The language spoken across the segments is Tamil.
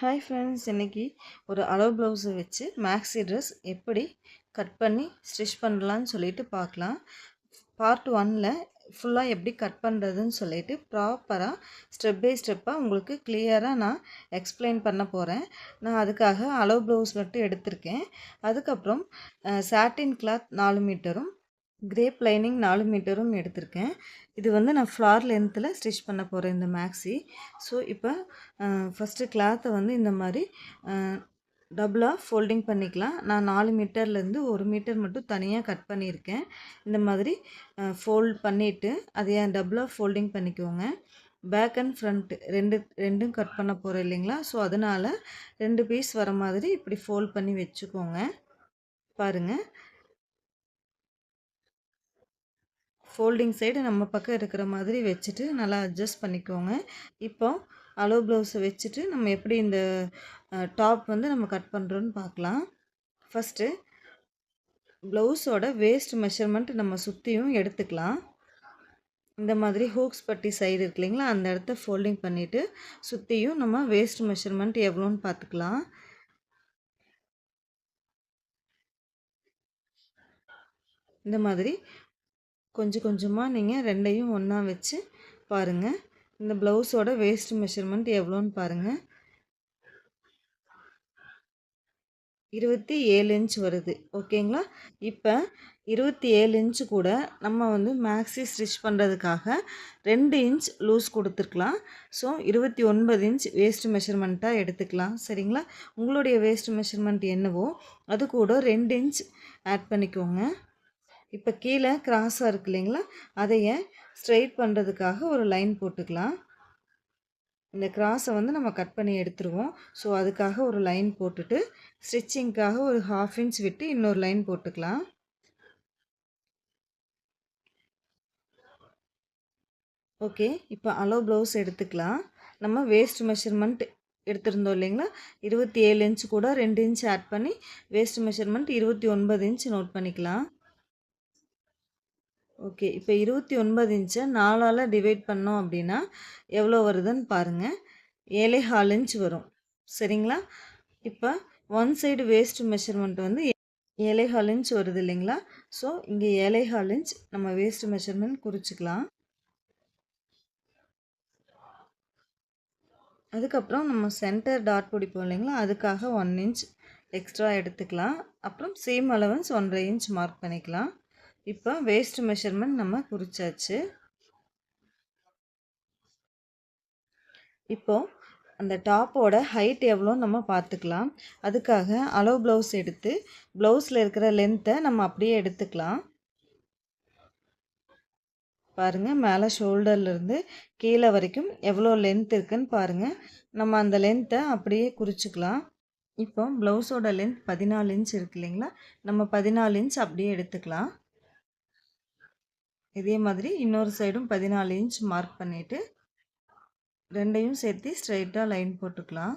ஹாய் ஃப்ரெண்ட்ஸ் இன்றைக்கி ஒரு அளவு ப்ளவுஸை வச்சு மேக்ஸி ட்ரெஸ் எப்படி கட் பண்ணி ஸ்டிச் பண்ணலான்னு சொல்லிட்டு பார்க்கலாம். பார்ட் ஒனில் ஃபுல்லாக எப்படி கட் பண்ணுறதுன்னு சொல்லிட்டு ப்ராப்பராக ஸ்டெப் பை ஸ்டெப்பாக உங்களுக்கு கிளியராக நான் எக்ஸ்பிளைன் பண்ண போகிறேன் நான் அதுக்காக அளவு ப்ளவுஸ் மட்டும் எடுத்திருக்கேன். அதுக்கப்புறம் சாட்டின் கிளாத் நாலு மீட்டரும் கிரேப் லைனிங் நாலு மீட்டரும் எடுத்திருக்கேன். இது வந்து நான் ஃப்ளார் லென்த்தில் ஸ்டிச் பண்ண போகிறேன் இந்த மேக்ஸி ஸோ இப்போ ஃபஸ்ட்டு கிளாத்தை வந்து இந்த மாதிரி டபுளாக ஃபோல்டிங் பண்ணிக்கலாம். நான் நாலு மீட்டர்லேருந்து ஒரு மீட்டர் மட்டும் தனியாக கட் பண்ணியிருக்கேன். இந்த மாதிரி ஃபோல்ட் பண்ணிவிட்டு அதை ஏன் டபுளாக ஃபோல்டிங் பண்ணிக்கோங்க. பேக் அண்ட் ஃப்ரண்ட் ரெண்டு ரெண்டும் கட் பண்ண போகிறோம் இல்லைங்களா? ஸோ அதனால் ரெண்டு பீஸ் வர மாதிரி இப்படி ஃபோல்ட் பண்ணி வச்சுக்கோங்க. பாருங்கள் ஃபோல்டிங் சைடு நம்ம பக்கம் இருக்கிற மாதிரி வச்சுட்டு நல்லா அட்ஜஸ்ட் பண்ணிக்கோங்க. இப்போ அலோ ப்ளவுஸை வச்சுட்டு நம்ம எப்படி இந்த டாப் வந்து நம்ம கட் பண்ணுறோன்னு பார்க்கலாம். ஃபஸ்ட்டு ப்ளவுஸோட வேஸ்ட் மெஷர்மெண்ட் நம்ம சுற்றியும் எடுத்துக்கலாம். இந்த மாதிரி ஹூக்ஸ் பட்டி சைடு இருக்கு இல்லைங்களா அந்த இடத்த ஃபோல்டிங் பண்ணிவிட்டு சுற்றியும் நம்ம வேஸ்ட் மெஷர்மெண்ட் எவ்வளோன்னு பார்த்துக்கலாம். இந்த மாதிரி கொஞ்சம் கொஞ்சமாக நீங்கள் ரெண்டையும் ஒன்றா வச்சு பாருங்கள் இந்த ப்ளவுஸோட வேஸ்ட் மெஷர்மெண்ட் எவ்வளோன்னு பாருங்கள் இருபத்தி ஏழு இன்ச் வருது. ஓகேங்களா இப்போ இருபத்தி ஏழு இன்ச்சு கூட நம்ம வந்து மேக்ஸி ஸ்டிச் பண்ணுறதுக்காக ரெண்டு இன்ச் லூஸ் கொடுத்துருக்கலாம். ஸோ இருபத்தி ஒன்பது இன்ச் வேஸ்ட் மெஷர்மெண்ட்டாக எடுத்துக்கலாம். சரிங்களா? உங்களுடைய வேஸ்ட் மெஷர்மெண்ட் என்னவோ அது கூட ரெண்டு இன்ச் ஆட் பண்ணிக்கோங்க. இப்போ கீழே கிராஸாக இருக்கு இல்லைங்களா? அதைய ஸ்ட்ரைட் பண்ணுறதுக்காக ஒரு லைன் போட்டுக்கலாம். இந்த கிராஸை வந்து நம்ம கட் பண்ணி எடுத்துருவோம். ஸோ அதுக்காக ஒரு லைன் போட்டுட்டு ஸ்டிச்சிங்க்காக ஒரு ஹாஃப் இன்ச் விட்டு இன்னொரு லைன் போட்டுக்கலாம். ஓகே இப்போ அலோ ப்ளவுஸ் எடுத்துக்கலாம். நம்ம வேஸ்ட் மெஷர்மெண்ட் எடுத்திருந்தோம் இல்லைங்களா? இருபத்தி ஏழு இன்ச் கூட ரெண்டு இன்ச் ஆட் பண்ணி வேஸ்ட் மெஷர்மெண்ட் இருபத்தி ஒன்பது இன்ச் நோட் பண்ணிக்கலாம். ஓகே இப்போ இருபத்தி ஒன்பது இன்ச்சை நாலால் டிவைட் பண்ணோம் அப்படின்னா எவ்வளோ வருதுன்னு பாருங்கள் ஏழை ஹால் இன்ச் வரும். சரிங்களா? இப்போ ஒன் சைடு வேஸ்ட் மெஷர்மெண்ட் வந்து ஏழை ஹால் இன்ச் வருது இல்லைங்களா? ஸோ இங்கே ஏழை ஹால் இன்ச் நம்ம வேஸ்ட் மெஷர்மெண்ட் குறிச்சிக்கலாம். அதுக்கப்புறம் நம்ம சென்டர் டாட் பிடிப்போம் இல்லைங்களா? அதுக்காக ஒன் இன்ச் எக்ஸ்ட்ரா எடுத்துக்கலாம். அப்புறம் சேம் அலவன்ஸ் ஒன்றரை இன்ச் மார்க் பண்ணிக்கலாம். இப்போ வேஸ்ட் மெஷர்மெண்ட் நம்ம குறிச்சாச்சு. இப்போ அந்த டாப்போட ஹைட் எவ்வளோ நம்ம பார்த்துக்கலாம். அதுக்காக அளவு ப்ளவுஸ் எடுத்து ப்ளவுஸில் இருக்கிற லென்த்தை நம்ம அப்படியே எடுத்துக்கலாம். பாருங்கள் மேலே ஷோல்டர்லேருந்து கீழே வரைக்கும் எவ்வளோ லென்த் இருக்குன்னு பாருங்கள் நம்ம அந்த லென்த்தை அப்படியே குறிச்சிக்கலாம். இப்போ ப்ளவுஸோட லென்த் பதினாலு இன்ச் இருக்கு இல்லைங்களா? நம்ம பதினாலு இன்ச் அப்படியே எடுத்துக்கலாம். இதே மாதிரி இன்னொரு சைடும் பதினாலு இன்ச் மார்க் பண்ணிவிட்டு ரெண்டையும் சேர்த்து ஸ்ட்ரைட்டாக லைன் போட்டுக்கலாம்.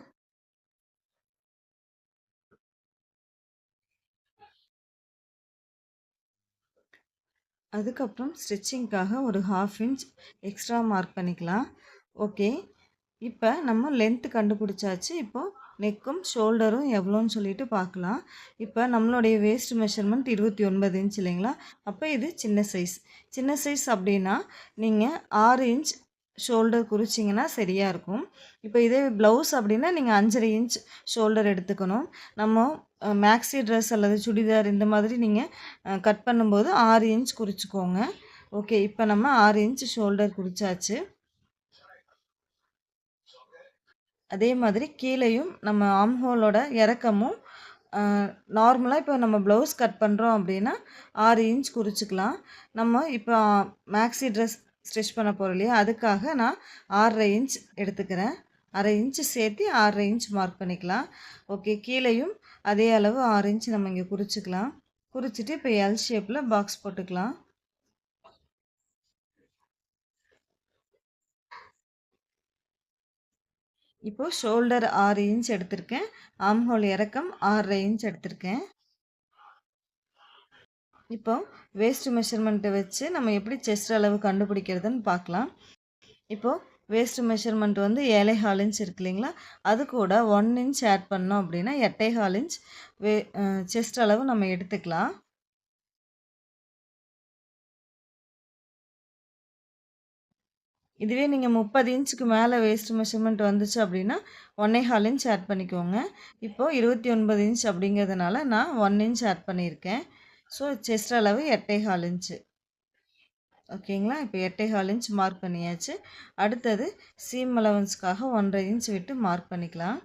அதுக்கப்புறம் ஸ்டிச்சிங்க்காக ஒரு ஹாஃப் இன்ச் எக்ஸ்ட்ரா மார்க் பண்ணிக்கலாம். ஓகே இப்போ நம்ம லென்த்து கண்டுபிடிச்சாச்சு. இப்போது நெக்கும் ஷோல்டரும் எவ்வளோன்னு சொல்லிட்டு பார்க்கலாம். இப்போ நம்மளுடைய வேஸ்ட் மெஷர்மெண்ட் இருபத்தி ஒன்பது இன்ச் இல்லைங்களா? அப்போ இது சின்ன சைஸ் சின்ன சைஸ் அப்படின்னா நீங்கள் ஆறு இன்ச் ஷோல்டர் குறிச்சிங்கன்னா சரியாக இருக்கும். இப்போ இதே ப்ளவுஸ் அப்படின்னா நீங்கள் அஞ்சரை இன்ச் ஷோல்டர் எடுத்துக்கணும். நம்ம மேக்ஸி ட்ரெஸ் அல்லது சுடிதார் இந்த மாதிரி நீங்கள் கட் பண்ணும்போது ஆறு இன்ச் குறிச்சிக்கோங்க. ஓகே இப்போ நம்ம ஆறு இன்ச் ஷோல்டர் குறிச்சாச்சு. அதே மாதிரி கீழேயும் நம்ம ஆம்ஹோலோட இறக்கமும் நார்மலாக இப்போ நம்ம ப்ளவுஸ் கட் பண்ணுறோம் அப்படின்னா ஆறு இன்ச் குறிச்சிக்கலாம். நம்ம இப்போ மேக்ஸி ட்ரெஸ் ஸ்டிச் பண்ண போகிறோம் இல்லையா? அதுக்காக நான் ஆறரை இன்ச் எடுத்துக்கிறேன். அரை இன்ச்சு சேர்த்து ஆறரை இன்ச் மார்க் பண்ணிக்கலாம். ஓகே கீழேயும் அதே அளவு ஆறு இன்ச் நம்ம இங்கே குறிச்சிக்கலாம். குறிச்சிட்டு இப்போ எல் ஷேப்பில் பாக்ஸ் போட்டுக்கலாம். இப்போது ஷோல்டர் ஆறு இன்ச் எடுத்திருக்கேன். ஆம்ஹோல் இறக்கம் ஆறரை இன்ச் எடுத்திருக்கேன். இப்போ வேஸ்ட் மெஷர்மெண்ட்டை வச்சு நம்ம எப்படி செஸ்ட் அளவு கண்டுபிடிக்கிறதுன்னு பார்க்கலாம். இப்போது வேஸ்ட் மெஷர்மெண்ட் வந்து ஏழை ஹால் இன்ச் இருக்கு இல்லைங்களா? அது கூட ஒன் இன்ச் ஆட் பண்ணோம் அப்படின்னா எட்டை ஹால் இன்ச் வே செஸ்ட் அளவு நம்ம எடுத்துக்கலாம். இதுவே நீங்கள் முப்பது இன்ச்சுக்கு மேலே வேஸ்ட் மெஷர்மெண்ட் வந்துச்சு அப்படின்னா ஒன்னே ஹால் இன்ச் ஆட் பண்ணிக்கோங்க. இப்போது இருபத்தி ஒன்பது இன்ச் அப்படிங்கிறதுனால நான் ஒன் இன்ச் ஆட் பண்ணியிருக்கேன். ஸோ செஸ்ட் அளவு எட்டை ஹால் இன்ச்சு ஓகேங்களா இப்போ எட்டை ஹால் இன்ச் மார்க் பண்ணியாச்சு. அடுத்தது சீம் அலவன்ஸ்க்காக ஒன்றரை இன்ச் விட்டு மார்க் பண்ணிக்கலாம்.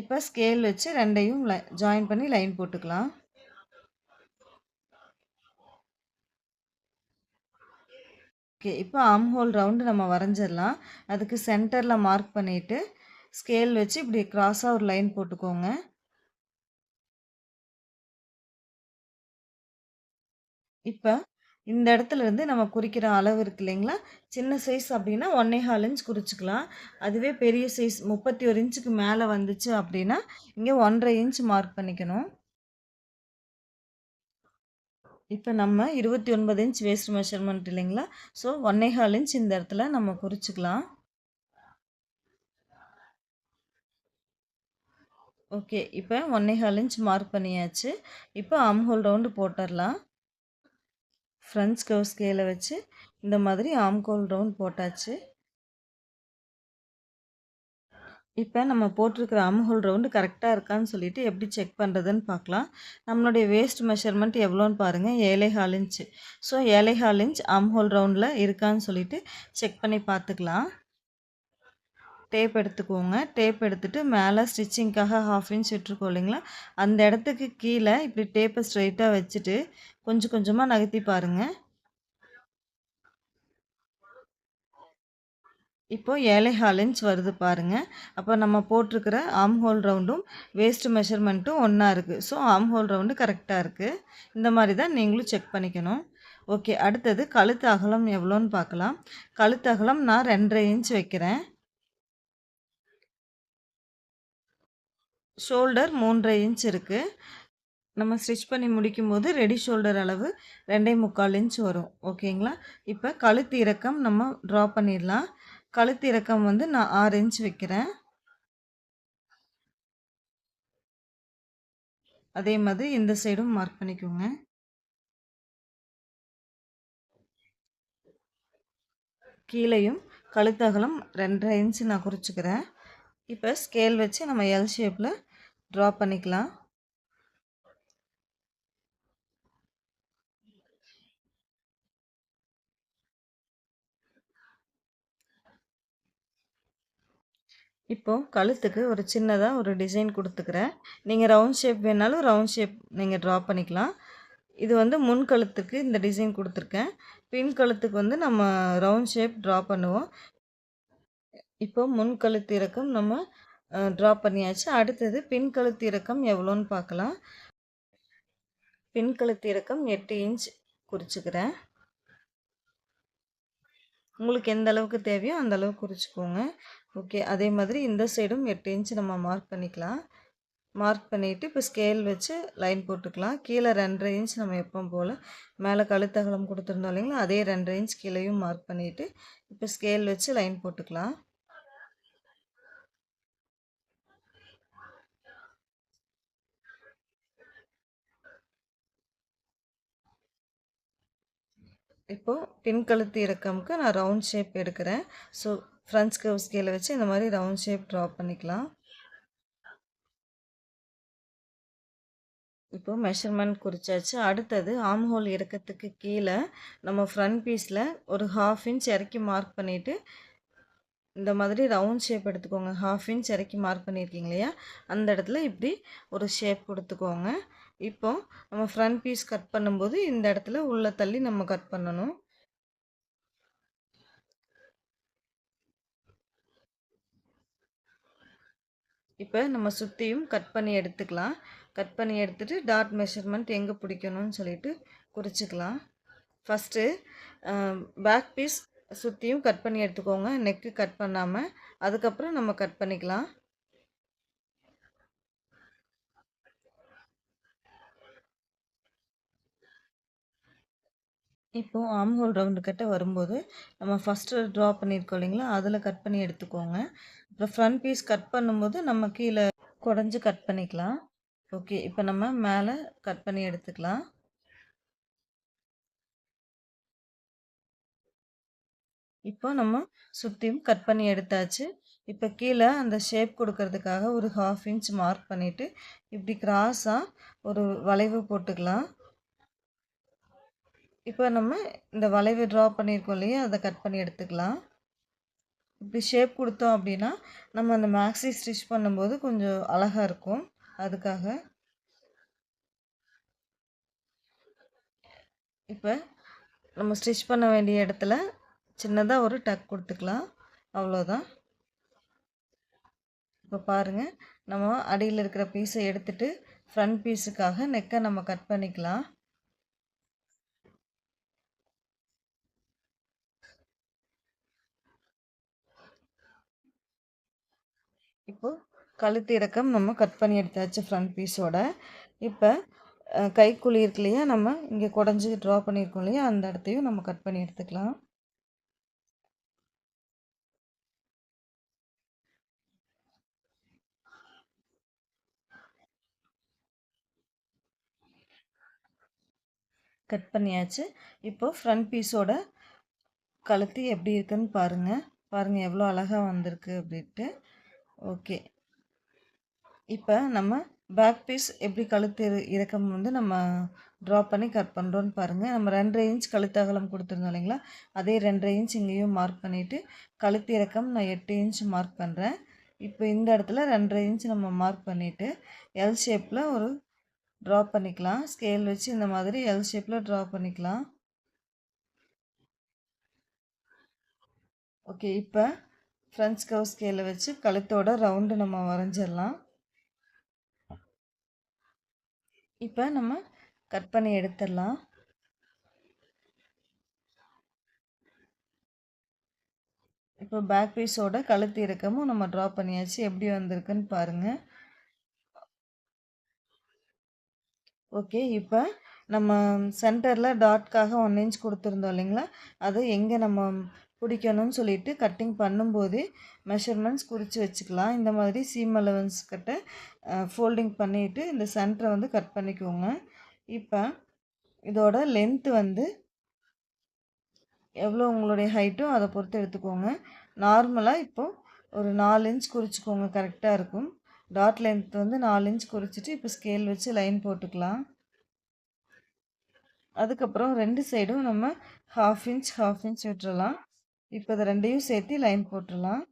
இப்போ ஸ்கேல் வச்சு ரெண்டையும் ஜாயின் பண்ணி லைன் போட்டுக்கலாம். ஓகே இப்போ ஆம் ஹோல் ரவுண்டு நம்ம வரைஞ்சிடலாம். அதுக்கு சென்டரில் மார்க் பண்ணிவிட்டு ஸ்கேல் வச்சு இப்படி க்ராஸாக ஒரு லைன் போட்டுக்கோங்க. இப்போ இந்த இடத்துல இருந்து நம்ம குறிக்கிற அளவு இருக்கு இல்லைங்களா? சின்ன சைஸ் அப்படின்னா ஒன்னே ஹால் இன்ச் குறிச்சிக்கலாம். அதுவே பெரிய சைஸ் முப்பத்தி ஒரு இன்ச்சுக்கு மேலே வந்துச்சு அப்படின்னா இங்கே ஒன்றரை இன்ச் மார்க் பண்ணிக்கணும். இப்போ நம்ம இருபத்தி ஒன்பது இன்ச் வேஸ்ட் மெஷர்மெண்ட் இல்லைங்களா? ஸோ ஒன்னே ஹால் இன்ச் இந்த இடத்துல நம்ம குறிச்சிக்கலாம். ஓகே இப்போ ஒன்னே ஹால் இன்ச் மார்க் பண்ணியாச்சு. இப்போ ஆம்ஹோல் ரவுண்டு போட்டுடலாம். ஃப்ரெண்ட்ஸ் கவ் ஸ்கேலை வச்சு இந்த மாதிரி ஆம்கோல் ரவுண்ட் போட்டாச்சு. இப்போ நம்ம போட்டிருக்கிற அம்ஹோல் ரவுண்டு கரெக்டாக இருக்கான்னு சொல்லிவிட்டு எப்படி செக் பண்ணுறதுன்னு பார்க்கலாம். நம்மளுடைய வேஸ்ட் மெஷர்மெண்ட் எவ்வளோன்னு பாருங்கள் ஏழை ஹால் இன்ச்சு ஸோ ஏழை ஹால் இன்ச் அம்ஹோல் ரவுண்டில் இருக்கான்னு சொல்லிட்டு செக் பண்ணி பார்த்துக்கலாம். டேப் எடுத்துக்கோங்க. டேப் எடுத்துகிட்டு மேலே ஸ்டிச்சிங்க்காக ஹாஃப் இன்ச் விட்டுருக்கோம் இல்லைங்களா? அந்த இடத்துக்கு கீழே இப்படி டேப்பை ஸ்ட்ரைட்டாக வச்சுட்டு கொஞ்சம் கொஞ்சமாக நகர்த்தி பாருங்கள் இப்போது ஏழை ஹால் இன்ச் வருது பாருங்கள் அப்போ நம்ம போட்டிருக்கிற ஆம் ஹோல் ரவுண்டும் வேஸ்ட் மெஷர்மெண்ட்டும் ஒன்றா இருக்குது ஸோ ஆம் ஹோல் ரவுண்டு கரெக்டாக இருக்குது இந்த மாதிரி தான் நீங்களும் செக் பண்ணிக்கணும். ஓகே அடுத்தது கழுத்து அகலம் எவ்வளோன்னு பார்க்கலாம். கழுத்து அகலம் நான் ரெண்டரை இன்ச் வைக்கிறேன். ஷோல்டர் மூன்றரை இன்ச் இருக்குது நம்ம ஸ்டிச் பண்ணி முடிக்கும் போது ரெடி ஷோல்டர் அளவு ரெண்டே முக்கால் இன்ச் வரும். ஓகேங்களா இப்போ கழுத்து இறக்கம் நம்ம ட்ரா பண்ணிடலாம். கழுத்து இறக்கம் வந்து நான் ஆறு இன்ச் வைக்கிறேன். அதே மாதிரி இந்த சைடும் மார்க் பண்ணிக்கோங்க. கீழேயும் கழுத்தகலம் ரெண்டரை இன்ச்சு நான் குறிச்சிக்கிறேன். இப்போ ஸ்கேல் வச்சு நம்ம எல் ஷேப்பில் ட்ரா பண்ணிக்கலாம். இப்போது கழுத்துக்கு ஒரு சின்னதாக ஒரு டிசைன் கொடுத்துக்கிறேன். நீங்கள் ரவுண்ட் ஷேப் வேணாலும் ரவுண்ட் ஷேப் நீங்கள் ட்ரா பண்ணிக்கலாம். இது வந்து முன் கழுத்துக்கு இந்த டிசைன் கொடுத்துருக்கேன். பின் கழுத்துக்கு வந்து நம்ம ரவுண்ட் ஷேப் ட்ரா பண்ணுவோம். இப்போ முன் கழுத்து இறக்கம் நம்ம ட்ரா பண்ணியாச்சு. அடுத்தது பின் கழுத்து இறக்கம் எவ்வளோன்னு பார்க்கலாம். பின் கழுத்து இறக்கம் எட்டு இன்ச் குறிச்சிக்கிறேன். உங்களுக்கு எந்த அளவுக்கு தேவையோ அந்த அளவுக்கு குறிச்சிக்கோங்க. ஓகே அதே மாதிரி இந்த சைடும் எட்டு இன்ச் நம்ம மார்க் பண்ணிக்கலாம். மார்க் பண்ணிவிட்டு இப்போ ஸ்கேல் வச்சு லைன் போட்டுக்கலாம். கீழே ரெண்டரை இன்ச் நம்ம எப்போ போல் மேலே கழுத்தகலம் கொடுத்துருந்தோம் இல்லைங்களா அதே ரெண்டரை இன்ச் கீழேயும் மார்க் பண்ணிவிட்டு இப்போ ஸ்கேல் வச்சு லைன் போட்டுக்கலாம். இப்போது பின் கழுத்து இறக்கமுக்கு நான் ரவுண்ட் ஷேப் எடுக்கிறேன். ஸோ ஃப்ரண்ட்ஸ் கவ் ஸ்கேலை வச்சு இந்த மாதிரி ரவுண்ட் ஷேப் ட்ரா பண்ணிக்கலாம். இப்போ மெஷர்மெண்ட் குறிச்சாச்சு. அடுத்தது ஆம் ஹோல் இறக்கத்துக்கு கீழே நம்ம ஃப்ரண்ட் பீஸில் ஒரு ஹாஃப் இன்ச் இறக்கி மார்க் பண்ணிவிட்டு இந்த மாதிரி ரவுண்ட் ஷேப் எடுத்துக்கோங்க. ஹாஃப் இன்ச் இறக்கி மார்க் பண்ணியிருக்கீங்க இல்லையா? அந்த இடத்துல இப்படி ஒரு ஷேப் கொடுத்துக்கோங்க. இப்போ நம்ம ஃப்ரண்ட் பீஸ் கட் பண்ணும்போது இந்த இடத்துல உள்ளே தள்ளி நம்ம கட் பண்ணணும். இப்போ நம்ம சுற்றியும் கட் பண்ணி எடுத்துக்கலாம். கட் பண்ணி எடுத்துகிட்டு டாட் மெஷர்மெண்ட் எங்கே பிடிக்கணும்னு சொல்லிட்டு குறிச்சிக்கலாம். ஃபஸ்ட்டு பேக் பீஸ் சுற்றியும் கட் பண்ணி எடுத்துக்கோங்க. நெக்கு கட் பண்ணாமல் அதுக்கப்புறம் நம்ம கட் பண்ணிக்கலாம். இப்போது ஆம்ஹோல் ரவுண்டு கிட்ட வரும்போது நம்ம ஃபஸ்ட்டு ட்ரா பண்ணியிருக்கோம் இல்லைங்களா? அதில் கட் பண்ணி எடுத்துக்கோங்க. அப்புறம் ஃப்ரண்ட் பீஸ் கட் பண்ணும்போது நம்ம கீழே குடஞ்சி கட் பண்ணிக்கலாம். ஓகே இப்போ நம்ம மேலே கட் பண்ணி எடுத்துக்கலாம். இப்போ நம்ம சுற்றியும் கட் பண்ணி எடுத்தாச்சு. இப்போ கீழே அந்த ஷேப் கொடுக்கறதுக்காக ஒரு ஹாஃப் இன்ச் மார்க் பண்ணிவிட்டு இப்படி கிராஸாக ஒரு வளைவு போட்டுக்கலாம். இப்போ நம்ம இந்த வளைவு ட்ரா பண்ணியிருக்கோம் இல்லையா? அதை கட் பண்ணி எடுத்துக்கலாம். இப்படி ஷேப் கொடுத்தோம் அப்படின்னா நம்ம அந்த மேக்ஸி ஸ்டிச் பண்ணும்போது கொஞ்சம் அழகாக இருக்கும். அதுக்காக. இப்போ நம்ம ஸ்டிச் பண்ண வேண்டிய இடத்துல சின்னதாக ஒரு டக் கொடுத்துக்கலாம். அவ்வளோதான் இப்போ பாருங்கள் நம்ம அடியில் இருக்கிற பீஸை எடுத்துகிட்டு ஃப்ரண்ட் பீஸுக்காக நெக்கை நம்ம கட் பண்ணிக்கலாம். இப்போது கழுத்து இறக்கம் நம்ம கட் பண்ணி எடுத்தாச்சு ஃப்ரண்ட் பீஸோட இப்போ கைக்குழி இருக்கு இல்லையா நம்ம இங்கே குடஞ்சி ட்ரா பண்ணியிருக்கோம் இல்லையா அந்த இடத்தையும் நம்ம கட் பண்ணி எடுத்துக்கலாம். கட் பண்ணியாச்சு. இப்போ ஃப்ரண்ட் பீஸோட கழுத்து எப்படி இருக்குன்னு பாருங்கள் பாருங்கள் எவ்வளோ அழகாக வந்திருக்கு அப்படின்ட்டு. ஓகே. இப்போ நம்ம பேக் பீஸ் எப்படி கழுத்து இறக்கம் வந்து நம்ம ட்ரா பண்ணி கட் பண்ணுறோன்னு பாருங்கள் நம்ம ரெண்டரை இன்ச் கழுத்து அகலம் கொடுத்துருந்தோம் இல்லைங்களா? அதே ரெண்டரை இன்ச் இங்கேயும் மார்க் பண்ணிவிட்டு கழுத்து இறக்கம் நான் எட்டு இன்ச் மார்க் பண்ணுறேன் இப்போ இந்த இடத்துல ரெண்டரை இன்ச் நம்ம மார்க் பண்ணிவிட்டு எல் ஷேப்பில் ஒரு ட்ரா பண்ணிக்கலாம். ஸ்கேல் வச்சு இந்த மாதிரி எல் ஷேப்பில் ட்ரா பண்ணிக்கலாம். ஓகே இப்போ ஃப்ரெஞ்ச் கவ் ஸ்கேலை வச்சு கழுத்தோட ரவுண்டு நம்ம வரைஞ்சிடலாம். இப்போ நம்ம கட் பண்ணி எடுத்துடலாம். இப்போ பேக் பீஸோட கழுத்து இறக்கமும் நம்ம ட்ரா பண்ணியாச்சு. எப்படி வந்திருக்குன்னு பாருங்கள் ஓகே இப்போ நம்ம சென்டரில் டாட்காக ஒன் இன்ச் கொடுத்துருந்தோம் இல்லைங்களா? அது எங்கே நம்ம பிடிக்கணும்னு சொல்லிட்டு கட்டிங் பண்ணும்போது மெஷர்மெண்ட்ஸ் குறித்து வச்சுக்கலாம். இந்த மாதிரி சீம் அலவன்ஸ் கிட்ட ஃபோல்டிங் பண்ணிவிட்டு இந்த சென்டரை வந்து கட் பண்ணிக்கோங்க. இப்போ இதோட லென்த்து வந்து எவ்வளோ உங்களுடைய ஹைட்டோ அதை பொறுத்து எடுத்துக்கோங்க. நார்மலாக இப்போது ஒரு நாலு இன்ச் குறிச்சிக்கோங்க. கரெக்டாக இருக்கும். டாட் லென்த் வந்து நாலு இன்ச் குறிச்சிட்டு இப்போ ஸ்கேல் வச்சு லைன் போட்டுக்கலாம். அதுக்கப்புறம் ரெண்டு சைடும் நம்ம ஹாஃப் இன்ச் ஹாஃப் இன்ச் விட்டுறலாம். இப்போ இதை ரெண்டையும் சேர்த்து லைன் போட்டுடலாம்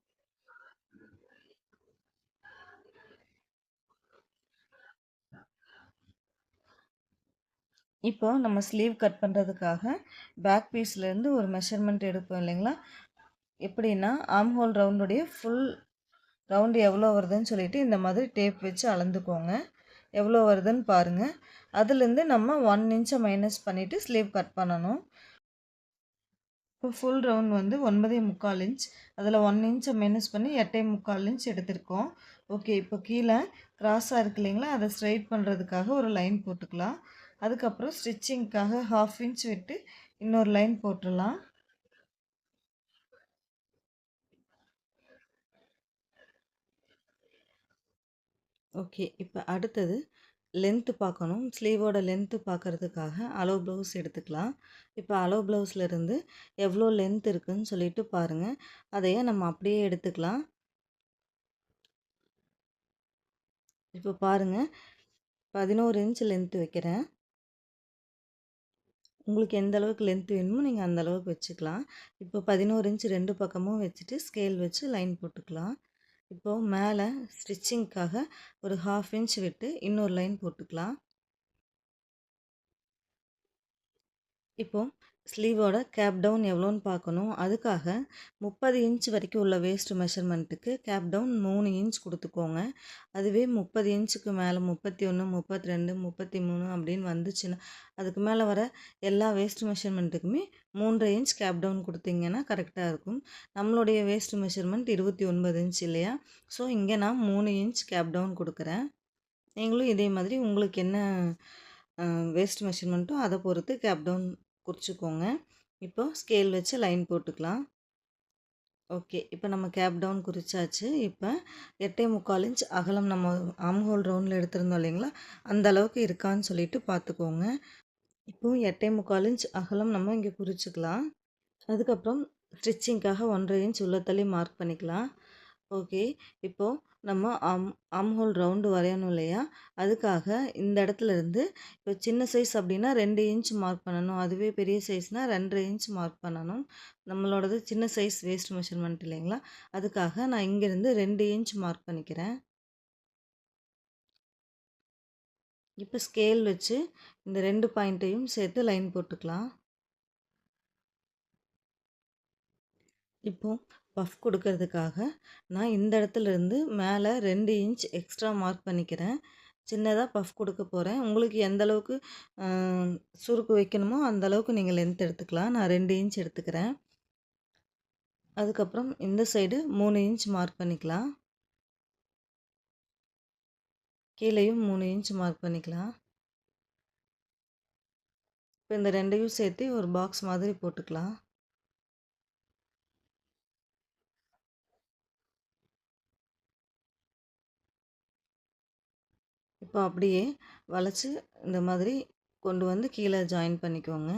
இப்போ நம்ம ஸ்லீவ் கட் பண்ணுறதுக்காக பேக் பீஸ்லேருந்து ஒரு மெஷர்மெண்ட் எடுப்போம் இல்லைங்களா? எப்படின்னா ஆம் ஹோல் ரவுண்டுடைய ஃபுல் ரவுண்டு எவ்வளோ வருதுன்னு சொல்லிவிட்டு இந்த மாதிரி டேப் வச்சு அளந்துக்கோங்க. எவ்வளோ வருதுன்னு பாருங்கள் அதுலேருந்து நம்ம ஒன் இன்ச்சை மைனஸ் பண்ணிவிட்டு ஸ்லீவ் கட் பண்ணணும். இப்போ ஃபுல் ரவுண்ட் வந்து ஒன்பதே முக்கால் இன்ச் அதில் ஒன் இன்ச்சை மைனஸ் பண்ணி எட்டே முக்கால் இன்ச் எடுத்திருக்கோம். ஓகே இப்போ கீழே க்ராஸாக இருக்கு இல்லைங்களா? அதை ஸ்ட்ரைட் பண்ணுறதுக்காக ஒரு லைன் போட்டுக்கலாம். அதுக்கப்புறம் ஸ்டிச்சிங்க்காக ஹாஃப் இன்ச் விட்டு இன்னொரு லைன் போட்டுடலாம். ஓகே இப்போ அடுத்தது லென்த்து பார்க்கணும். ஸ்லீவோட லென்த்து பார்க்குறதுக்காக அலோ ப்ளவுஸ் எடுத்துக்கலாம். இப்போ அலோ ப்ளவுஸ்லேருந்து எவ்வளோ லென்த் இருக்குதுன்னு சொல்லிட்டு பாருங்கள் அதையே நம்ம அப்படியே எடுத்துக்கலாம். இப்போ பாருங்கள் பதினோரு இன்ச் லென்த்து வைக்கிறேன். உங்களுக்கு எந்த அளவுக்கு லென்த் வேணுமோ நீங்கள் அந்த அளவுக்கு வச்சுக்கலாம். இப்போ பதினோரு இன்ச் ரெண்டு பக்கமும் வச்சுட்டு ஸ்கேல் வச்சு லைன் போட்டுக்கலாம். இப்போது மேலே ஸ்டிச்சிங்க்காக ஒரு ஹாஃப் இன்ச் விட்டு இன்னொரு லைன் போட்டுக்கலாம். இப்போது ஸ்லீவோட கேப் டவுன் எவ்வளோன்னு பார்க்கணும். அதுக்காக முப்பது இன்ச் வரைக்கும் உள்ள வேஸ்ட் மெஷர்மெண்ட்டுக்கு கேப் டவுன் மூணு இன்ச் கொடுத்துக்கோங்க. அதுவே முப்பது இன்ச்சுக்கு மேலே முப்பத்தி ஒன்று முப்பத்தி ரெண்டு முப்பத்தி மூணு அப்படின்னு வந்துச்சுன்னா அதுக்கு மேலே வர எல்லா வேஸ்ட் மெஷர்மெண்ட்டுக்குமே மூன்றரை இன்ச் கேப் டவுன் கொடுத்தீங்கன்னா கரெக்டாக இருக்கும். நம்மளுடைய வேஸ்ட் மெஷர்மெண்ட் இருபத்தி ஒன்பது இன்ச் இல்லையா? ஸோ இங்கே நான் மூணு இன்ச் கேப் டவுன் கொடுக்குறேன். நீங்களும் இதே மாதிரி உங்களுக்கு என்ன வேஸ்ட் மெஷர்மெண்ட்டோ அதை பொறுத்து கேப் டவுன் குறிச்சிக்கோங்க இப்போது ஸ்கேல் வச்சு லைன் போட்டுக்கலாம். ஓகே இப்போ நம்ம கேப் டவுன் குறிச்சாச்சு. இப்போ எட்டே முக்கால் இன்ச் அகலம் நம்ம ஆம்ஹோல் ரவுண்டில் எடுத்திருந்தோம் இல்லைங்களா? அந்த அளவுக்கு இருக்கான்னு சொல்லிட்டு பார்த்துக்கோங்க. இப்போது எட்டே முக்கால் இன்ச் அகலம் நம்ம இங்கே குறிச்சிக்கலாம். அதுக்கப்புறம் ஸ்டிச்சிங்க்காக ஒன்றரை இன்ச் உள்ள மார்க் பண்ணிக்கலாம். ஓகே இப்போது நம்ம ஆம் ஆம் ஹோல் ரவுண்டு வரையணும் இல்லையா? அதுக்காக இந்த இடத்துல இருந்து இப்போ சின்ன சைஸ் அப்படின்னா ரெண்டு இன்ச் மார்க் பண்ணணும். அதுவே பெரிய சைஸ்னால் ரெண்டரை இன்ச் மார்க் பண்ணணும். நம்மளோடது சின்ன சைஸ் வேஸ்ட் மெஷர்மெண்ட் இல்லைங்களா? அதுக்காக நான் இங்கேருந்து ரெண்டு இன்ச் மார்க் பண்ணிக்கிறேன். இப்போ ஸ்கேல் வச்சு இந்த ரெண்டு பாயிண்ட்டையும் சேர்த்து லைன் போட்டுக்கலாம். இப்போது பஃப் கொடுக்கறதுக்காக நான் இந்த இடத்துல இருந்து மேலே ரெண்டு இன்ச் எக்ஸ்ட்ரா மார்க் பண்ணிக்கிறேன். சின்னதாக பஃப் கொடுக்க போகிறேன் உங்களுக்கு எந்த அளவுக்கு சுருக்கு வைக்கணுமோ அந்த அளவுக்கு நீங்கள் லென்த் எடுத்துக்கலாம். நான் ரெண்டு இன்ச் எடுத்துக்கிறேன். அதுக்கப்புறம் இந்த சைடு மூணு இன்ச் மார்க் பண்ணிக்கலாம். கீழேயும் மூணு இன்ச் மார்க் பண்ணிக்கலாம். இப்போ இந்த ரெண்டையும் சேர்த்து ஒரு பாக்ஸ் மாதிரி போட்டுக்கலாம். இப்போ அப்படியே வளைச்சி இந்த மாதிரி கொண்டு வந்து கீழே ஜாயின் பண்ணிக்கோங்க.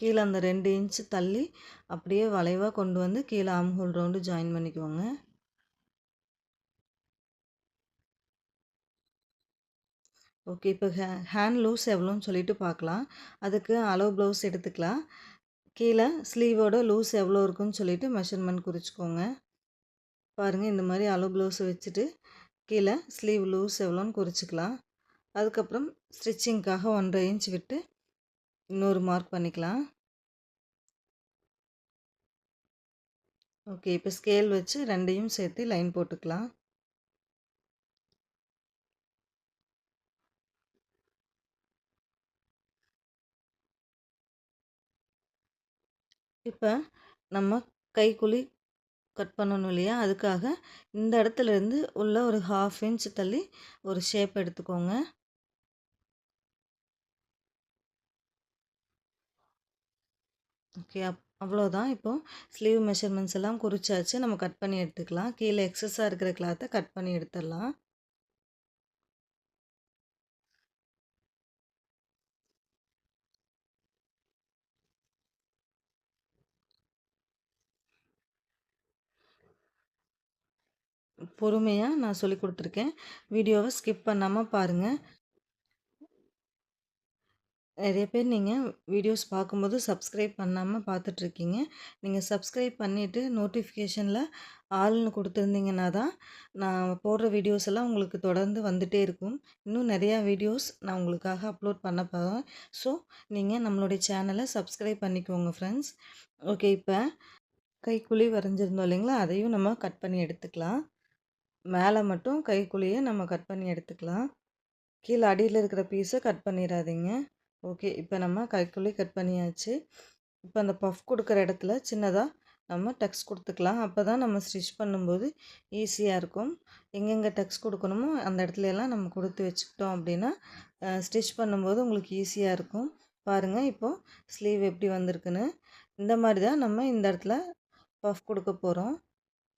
கீழே அந்த ரெண்டு இன்ச்சு தள்ளி அப்படியே வளைவாக கொண்டு வந்து கீழே ஆம்ஹோல் ரவுண்டு ஜாயின் பண்ணிக்கோங்க. ஓகே இப்போ ஹே ஹேண்ட் லூஸ் எவ்வளோன்னு சொல்லிட்டு பார்க்கலாம். அதுக்கு அளவு ப்ளவுஸ் எடுத்துக்கலாம். கீழே ஸ்லீவோட லூஸ் எவ்வளோ இருக்குன்னு சொல்லிவிட்டு மெஷர்மெண்ட் குறிச்சிக்கோங்க. பாருங்கள் இந்த மாதிரி அளவு ப்ளவுஸை வச்சுட்டு கீழே ஸ்லீவ் லூஸ் எவ்வளோன்னு குறிச்சிக்கலாம். அதுக்கப்புறம் ஸ்டிச்சிங்க்காக ஒன்றரை இன்ச் விட்டு இன்னொரு மார்க் பண்ணிக்கலாம். ஓகே இப்போ ஸ்கேல் வச்சு ரெண்டையும் சேர்த்து லைன் போட்டுக்கலாம். இப்போ நம்ம கைக்குழி கட் பண்ணணும் இல்லையா? அதுக்காக இந்த இடத்துல இருந்து உள்ள ஒரு ஹாஃப் இன்ச் தள்ளி ஒரு ஷேப் எடுத்துக்கோங்க. ஓகே அப் அவ்வளோதான் இப்போது ஸ்லீவ் மெஷர்மெண்ட்ஸ் எல்லாம் குறிச்சாச்சு. நம்ம கட் பண்ணி எடுத்துக்கலாம். கீழே எக்ஸஸாக இருக்கிற கிளாத்தை கட் பண்ணி எடுத்துடலாம். பொறுமையாக நான் சொல்லி கொடுத்துருக்கேன். வீடியோவை ஸ்கிப் பண்ணாமல் பாருங்கள் நிறைய பேர் நீங்கள் வீடியோஸ் பார்க்கும்போது சப்ஸ்கிரைப் பண்ணாமல் பார்த்துட்ருக்கீங்க. நீங்கள் சப்ஸ்கிரைப் பண்ணிவிட்டு நோட்டிஃபிகேஷனில் ஆள்னு கொடுத்துருந்தீங்கன்னா தான் நான் போடுற வீடியோஸ் எல்லாம் உங்களுக்கு தொடர்ந்து வந்துகிட்டே இருக்கும். இன்னும் நிறையா வீடியோஸ் நான் உங்களுக்காக அப்லோட் பண்ண போகிறேன் ஸோ நீங்கள் நம்மளுடைய சேனலை சப்ஸ்கிரைப் பண்ணிக்கோங்க ஃப்ரெண்ட்ஸ். ஓகே இப்போ கைக்குழி வரைஞ்சிருந்தோம் இல்லைங்களா? அதையும் நம்ம கட் பண்ணி எடுத்துக்கலாம். மேலே மட்டும் கைக்குழியை நம்ம கட் பண்ணி எடுத்துக்கலாம். கீழே அடியில் இருக்கிற பீஸை கட் பண்ணிடாதீங்க. ஓகே இப்போ நம்ம கைக்குழி கட் பண்ணியாச்சு. இப்போ அந்த பஃப் கொடுக்குற இடத்துல சின்னதாக நம்ம டக்ஸ் கொடுத்துக்கலாம். அப்போ தான் நம்ம ஸ்டிச் பண்ணும்போது ஈஸியாக இருக்கும். எங்கெங்கே டக்ஸ் கொடுக்கணுமோ அந்த இடத்துல எல்லாம் நம்ம கொடுத்து வச்சுக்கிட்டோம் அப்படின்னா ஸ்டிச் பண்ணும்போது உங்களுக்கு ஈஸியாக இருக்கும். பாருங்கள் இப்போது ஸ்லீவ் எப்படி வந்திருக்குன்னு. இந்த மாதிரி தான் நம்ம இந்த இடத்துல பஃப் கொடுக்க போகிறோம்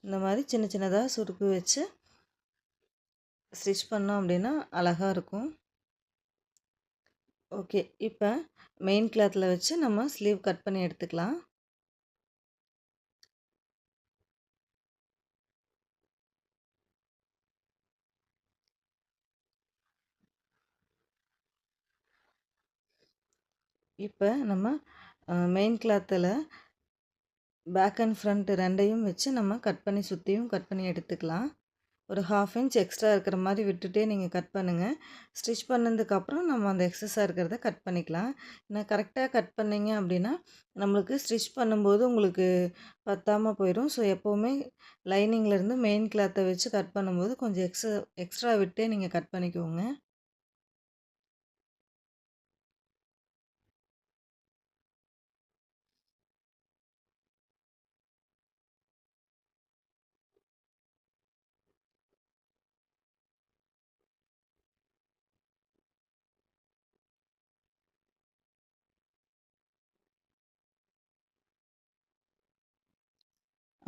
இந்த மாதிரி சின்ன சின்னதாக சுருக்கு வச்சு ஸ்டிச் பண்ணோம் அப்படின்னா அழகாக இருக்கும். ஓகே இப்போ மெயின் கிளாத்தில் வச்சு நம்ம ஸ்லீவ் கட் பண்ணி எடுத்துக்கலாம். இப்போ நம்ம மெயின் கிளாத்தில் பேக் அண்ட் ஃப்ரண்ட் ரெண்டையும் வச்சு நம்ம கட் பண்ணி சுற்றியும் கட் பண்ணி எடுத்துக்கலாம். ஒரு ஹாஃப் இன்ச் எக்ஸ்ட்ரா இருக்கிற மாதிரி விட்டுட்டே நீங்கள் கட் பண்ணுங்கள் ஸ்டிச் பண்ணதுக்கப்புறம் நம்ம அந்த எக்ஸஸாக இருக்கிறத கட் பண்ணிக்கலாம். ஏன்னா கரெக்டாக கட் பண்ணிங்க அப்படின்னா நம்மளுக்கு ஸ்டிச் பண்ணும்போது உங்களுக்கு பத்தாமல் போயிடும். ஸோ எப்போவுமே லைனிங்லேருந்து மெயின் கிளாத்தை வச்சு கட் பண்ணும்போது கொஞ்சம் எக்ஸ்ட்ரா எக்ஸ்ட்ரா விட்டே நீங்கள் கட் பண்ணிக்கோங்க.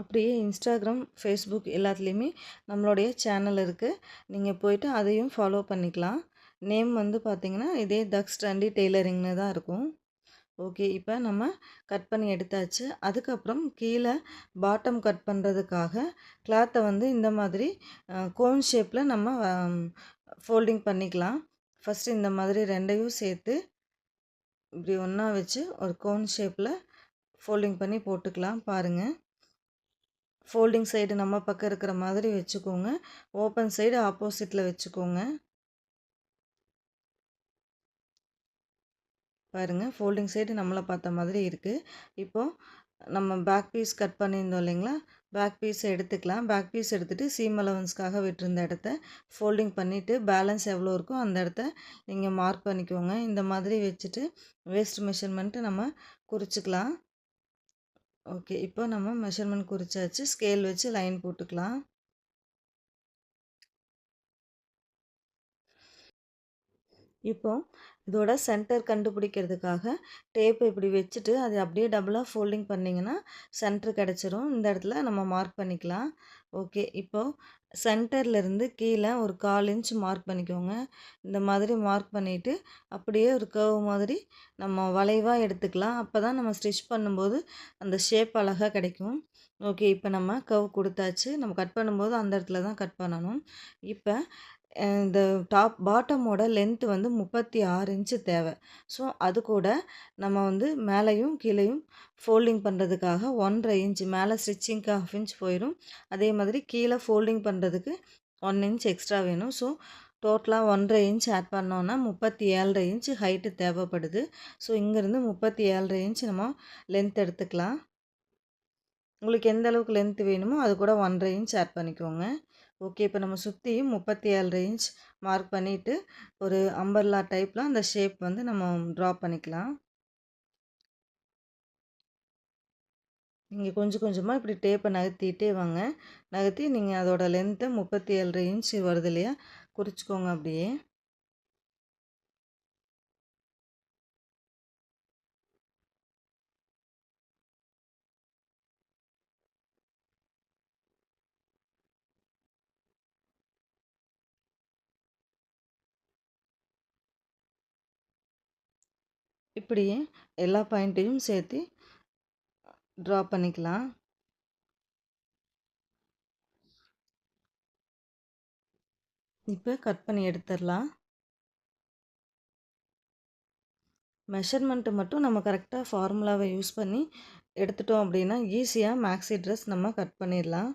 அப்படியே இன்ஸ்டாகிராம் ஃபேஸ்புக் எல்லாத்துலேயுமே நம்மளுடைய சேனல் இருக்குது நீங்கள் போயிட்டு அதையும் ஃபாலோ பண்ணிக்கலாம். நேம் வந்து பார்த்திங்கன்னா இதே தக்ஸ் ட்ரெண்டி டெய்லரிங்னு தான் இருக்கும். ஓகே இப்போ நம்ம கட் பண்ணி எடுத்தாச்சு. அதுக்கப்புறம் கீழே பாட்டம் கட் பண்ணுறதுக்காக கிளாத்தை வந்து இந்த மாதிரி கோன் ஷேப்பில் நம்ம ஃபோல்டிங் பண்ணிக்கலாம். ஃபஸ்ட்டு இந்த மாதிரி ரெண்டையும் சேர்த்து இப்படி ஒன்றா வச்சு ஒரு கோன் ஷேப்பில் ஃபோல்டிங் பண்ணி போட்டுக்கலாம் பாருங்கள் ஃபோல்டிங் சைடு நம்ம பக்கம் இருக்கிற மாதிரி வச்சுக்கோங்க. ஓப்பன் சைடு ஆப்போசிட்டில் வச்சுக்கோங்க. பாருங்கள் ஃபோல்டிங் சைடு நம்மளை பார்த்த மாதிரி இருக்குது இப்போது நம்ம பேக் பீஸ் கட் பண்ணியிருந்தோம் இல்லைங்களா? பேக் பீஸ் எடுத்துக்கலாம். பேக் பீஸ் எடுத்துகிட்டு சீம் அலவன்ஸ்க்காக விட்டுருந்த இடத்த ஃபோல்டிங் பண்ணிவிட்டு பேலன்ஸ் எவ்வளோ இருக்கோ அந்த இடத்த நீங்கள் மார்க் பண்ணிக்கோங்க. இந்த மாதிரி வச்சுட்டு வேஸ்ட் மெஷர்மெண்ட்டு நம்ம குறிச்சிக்கலாம். ஓகே. இப்போ நம்ம மெஷர்மெண்ட் குறிச்சாச்சு. ஸ்கேல் வச்சு லைன் போட்டுக்கலாம். இப்போ இதோட சென்டர் கண்டுபிடிக்கிறதுக்காக டேப் இப்படி வச்சுட்டு அது அப்படியே டபுளாக ஃபோல்டிங் பண்ணிங்கன்னா சென்டர் கிடச்சிரும். இந்த இடத்துல நம்ம மார்க் பண்ணிக்கலாம். ஓகே. இப்போது சென்டர்லேருந்து கீழே ஒரு கால் இன்ச் மார்க் பண்ணிக்கோங்க. இந்த மாதிரி மார்க் பண்ணிவிட்டு அப்படியே ஒரு கர்வ் மாதிரி நம்ம வளைவாக எடுத்துக்கலாம். அப்போ தான் நம்ம ஸ்டிச் பண்ணும்போது அந்த ஷேப் அழகாக கிடைக்கும். ஓகே இப்போ நம்ம கர்வ் கொடுத்தாச்சு. நம்ம கட் பண்ணும்போது அந்த இடத்துல தான் கட் பண்ணணும். இப்போ இந்த டாப் பாட்டமோட லென்த்து வந்து முப்பத்தி ஆறு இன்ச்சு தேவை. ஸோ அது கூட நம்ம வந்து மேலேயும் கீழேயும் ஃபோல்டிங் பண்ணுறதுக்காக ஒன்றரை இன்ச் மேலே ஸ்டிச்சிங்க்கு ஹாஃப் இன்ச் போயிடும் அதே மாதிரி கீழே ஃபோல்டிங் பண்ணுறதுக்கு ஒன் இன்ச் எக்ஸ்ட்ரா வேணும். ஸோ டோட்டலாக ஒன்றரை இன்ச் ஆட் பண்ணோன்னா முப்பத்தி ஏழரை இன்ச் ஹைட்டு தேவைப்படுது. ஸோ இங்கேருந்து முப்பத்தி ஏழரை இன்ச் நம்ம லென்த் எடுத்துக்கலாம். உங்களுக்கு எந்த அளவுக்கு லென்த் வேணுமோ அது கூட ஒன்றரை இன்ச் ஆட் பண்ணிக்கோங்க. ஓகே இப்போ நம்ம சுற்றியும் முப்பத்தி ஏழு ரேஞ்ச் மார்க் பண்ணிவிட்டு ஒரு அம்பர்லா டைப்பில் அந்த ஷேப் வந்து நம்ம ட்ரா பண்ணிக்கலாம். நீங்கள் கொஞ்சம் கொஞ்சமாக இப்படி டேப்பை நகர்த்திட்டே வாங்க. நகர்த்தி நீங்கள் அதோட லென்த்தை முப்பத்தி ஏழு இன்ச் வருது இல்லையா? குறிச்சிக்கோங்க அப்படியே. இப்படியே எல்லா பாயிண்ட்டையும் சேர்த்து ட்ரா பண்ணிக்கலாம். இப்போ கட் பண்ணி எடுத்துடலாம். மெஷர்மெண்ட்டு மட்டும் நம்ம கரெக்டாக ஃபார்முலாவை யூஸ் பண்ணி எடுத்துட்டோம் அப்படின்னா ஈஸியாக மேக்ஸி ட்ரெஸ் நம்ம கட் பண்ணிடலாம்.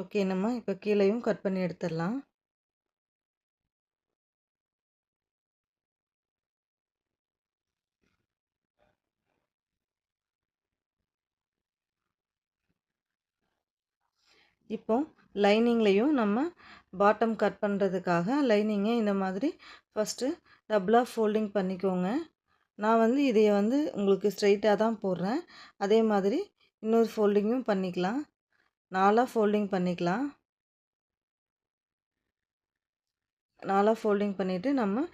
ஓகே நம்ம இப்போ கீழேயும் கட் பண்ணி எடுத்துடலாம். இப்போ லைனிங்லேயும் நம்ம பாட்டம் கட் பண்ணுறதுக்காக லைனிங்கை இந்த மாதிரி ஃபஸ்ட்டு டபுளாக ஃபோல்டிங் பண்ணிக்கோங்க. நான் வந்து இதை வந்து உங்களுக்கு ஸ்ட்ரைட்டாக தான் போடுறேன். அதே மாதிரி இன்னொரு ஃபோல்டிங்கும் பண்ணிக்கலாம். நாலாக ஃபோல்டிங் பண்ணிக்கலாம். நாலாக ஃபோல்டிங் பண்ணிவிட்டு நம்ம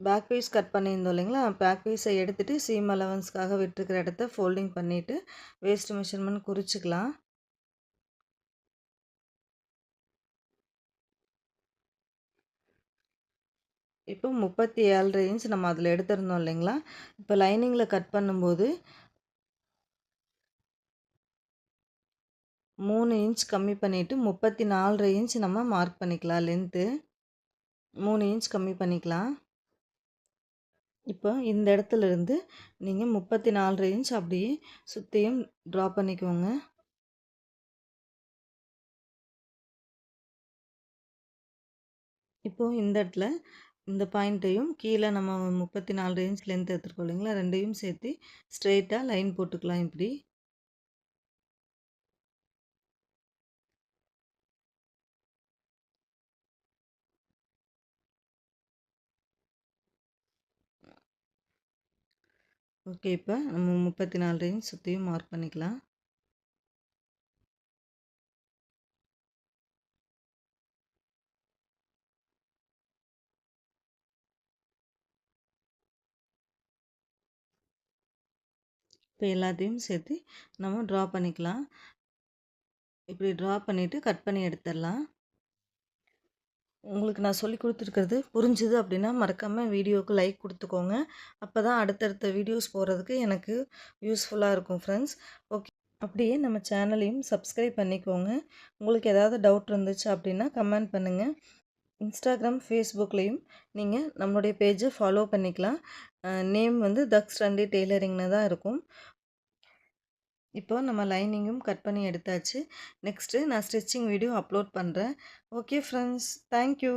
பேக் பீஸ் கட் பண்ணியிருந்தோம் இல்லைங்களா? பேக் பீஸை எடுத்துகிட்டு சீம் அலவன்ஸ்க்காக விட்டுருக்கிற இடத்த ஃபோல்டிங் பண்ணிவிட்டு வேஸ்ட் மெஷர்மெண்ட் குறிச்சிக்கலாம். இப்போ முப்பத்தி ஏழரை இன்ச் நம்ம அதில் எடுத்திருந்தோம் இல்லைங்களா? இப்போ லைனிங்கில் கட் பண்ணும்போது மூணு இன்ச் கம்மி பண்ணிவிட்டு முப்பத்தி நாலரை இன்ச் நம்ம மார்க் பண்ணிக்கலாம் லென்த்து மூணு இன்ச் கம்மி பண்ணிக்கலாம். இப்போ இந்த இடத்துல இருந்து நீங்கள் முப்பத்தி நாலரை இன்ச் அப்படியே சுற்றியும் ட்ரா பண்ணிக்கோங்க. இப்போது இந்த இடத்துல இந்த பாயிண்ட்டையும் கீழே நம்ம முப்பத்தி நாலு ரேஞ்ச் லென்த் எடுத்துருக்கோம் இல்லைங்களா? ரெண்டையும் சேர்த்து ஸ்ட்ரெயிட்டாக லைன் போட்டுக்கலாம் இப்படி. ஓகே இப்போ நம்ம முப்பத்தி நாலு ரேஞ்ச் சுற்றியும் மார்க் பண்ணிக்கலாம். இப்போ எல்லாத்தையும் சேர்த்து நம்ம ட்ரா பண்ணிக்கலாம். இப்படி ட்ரா பண்ணிவிட்டு கட் பண்ணி எடுத்துடலாம். உங்களுக்கு நான் சொல்லி கொடுத்துருக்கிறது புரிஞ்சுது அப்படின்னா மறக்காமல் வீடியோவுக்கு லைக் கொடுத்துக்கோங்க. அப்போ தான் அடுத்தடுத்த வீடியோஸ் போகிறதுக்கு எனக்கு யூஸ்ஃபுல்லாக இருக்கும் ஃப்ரெண்ட்ஸ் ஓகே அப்படியே நம்ம சேனலையும் சப்ஸ்கிரைப் பண்ணிக்கோங்க. உங்களுக்கு ஏதாவது டவுட் இருந்துச்சு அப்படின்னா கமெண்ட் பண்ணுங்கள் இன்ஸ்டாகிராம் ஃபேஸ்புக்லேயும் நீங்கள் நம்மளுடைய பேஜை ஃபாலோ பண்ணிக்கலாம். நேம் வந்து தக்ஸ் ரண்டி டெய்லரிங்னு தான் இருக்கும். இப்போ நம்ம லைனிங்கும் கட் பண்ணி எடுத்தாச்சு. நெக்ஸ்ட்டு நான் ஸ்டிச்சிங் வீடியோ அப்லோட் பண்ணுறேன் ஓகே ஃப்ரெண்ட்ஸ் தேங்க்யூ.